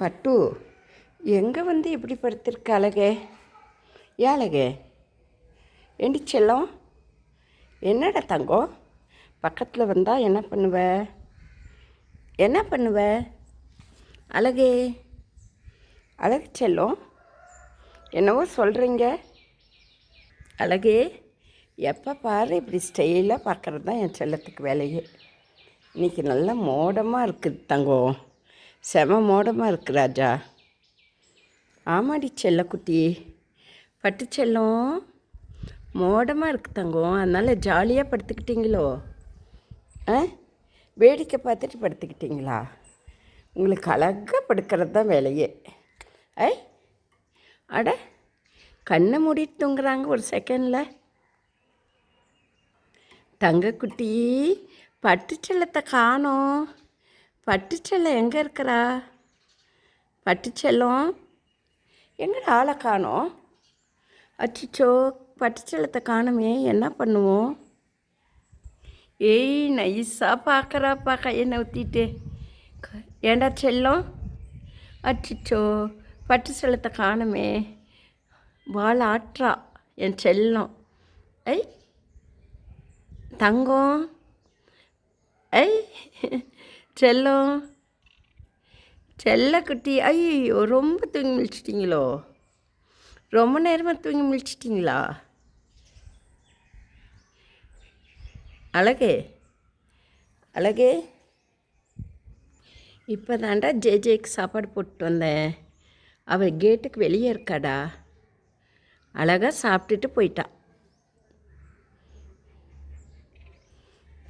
பட்டு எங்கே வந்து இப்படி படுத்திருக்க அழகே? ஏன் அழகே? ஏண்டி செல்லம்? என்னடா தங்கம்? பக்கத்தில் வந்தால் என்ன பண்ணுவ? என்ன பண்ணுவ? அழகே? அழகு செல்லம் என்னவோ சொல்கிறீங்க அழகே எப்போ பாரு இப்படி ஸ்டைலாக பார்க்குறது தான் என் செல்லத்துக்கு வேலையே. இன்றைக்கி நல்லா மோடமாக இருக்குது தங்கம். செம மோடமாக இருக்கு ராஜா. ஆமாடி செல்லக்குட்டி. பட்டு செல்லம். மோடமாக இருக்கு தங்கம். அதனால் ஜாலியாக படுத்துக்கிட்டீங்களோ? ஆ? வேடிக்கை பார்த்துட்டு படுத்துக்கிட்டீங்களா? உங்களுக்கு அழகாக படுக்கிறது தான் வேலையே. ஐ. அட கண்ணை மூடிட்டு தூங்குறாங்க ஒரு செகண்டில் தங்கக்குட்டி பட்டுச்செல்லத்தை காணோம். பட்டுச்செல்லம் எங்கே இருக்கிறா? பட்டுச்செல்லம்? எங்கடா ஆளை காணோம்? அச்சிச்சோ பட்டுச்செல்லத்தை காணுமே என்ன பண்ணுவோம்? ஏய் நைஸாக பார்க்குறாப்பா கையை நவுத்திட்டு. ஏண்டா செல்லம்? அச்சிச்சோ பட்டு செல்லத்தை காணுமே. வாழ ஆற்றா என் செல்லம். ஐ தங்கம். ஐ செல்லம் செல்லக்குட்டி ஐயோ ரொம்ப தூங்கி முழிச்சிட்டிங்களோ? ரொம்ப நேரமாக தூங்கி முழிச்சிட்டிங்களா? அழகே அழகே. இப்போ தாண்டா ஜேஜேக்கு சாப்பாடு போட்டு வந்தேன். அவள் கேட்டுக்கு வெளியே இருக்காடா. அழகாக சாப்பிட்டுட்டு போயிட்டா.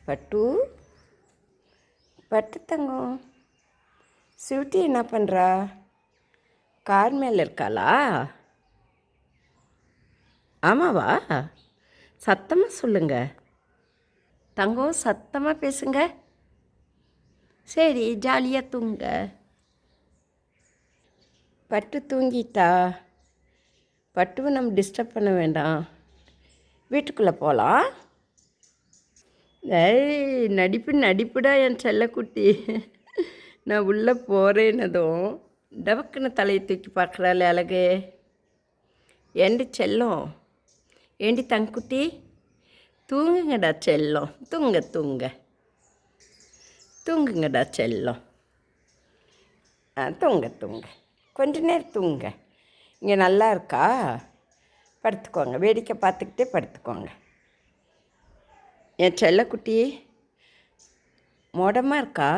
பட்டு. பட்டு தங்கம். ஸ்வீட்டி என்ன பண்ணுறா கார் மேலே இருக்காளா? ஆமாவா? சத்தமாக சொல்லுங்க. தங்கம் சத்தமாக பேசுங்க. சரி ஜாலியாக தூங்க பட்டு தூங்கிட்டா? பட்டுவை நம்ம டிஸ்டர்ப் பண்ண வேண்டாம். வீட்டுக்குள்ளே போகலாம் ஏய் நடிப்பு நடிப்புடா என் செல்லக்குட்டி. நான் உள்ளே போகிறேன்னதும் டபக்குன்னு தலையை தூக்கி பார்க்குறாள் அழகு. ஏண்டி செல்லம்? ஏண்டி தங்குட்டி? தூங்குங்கடா செல்லம். தூங்க தூங்க. தூங்குங்கடா செல்லம். ஆ தூங்க தூங்க. கொஞ்ச நேரம் தூங்க. இங்கே நல்லா இருக்கா? படுத்துக்கோங்க. வேடிக்கை பார்த்துக்கிட்டே படுத்துக்கோங்க. என் செல்லக்குட்டி மோடமாக இருக்கா?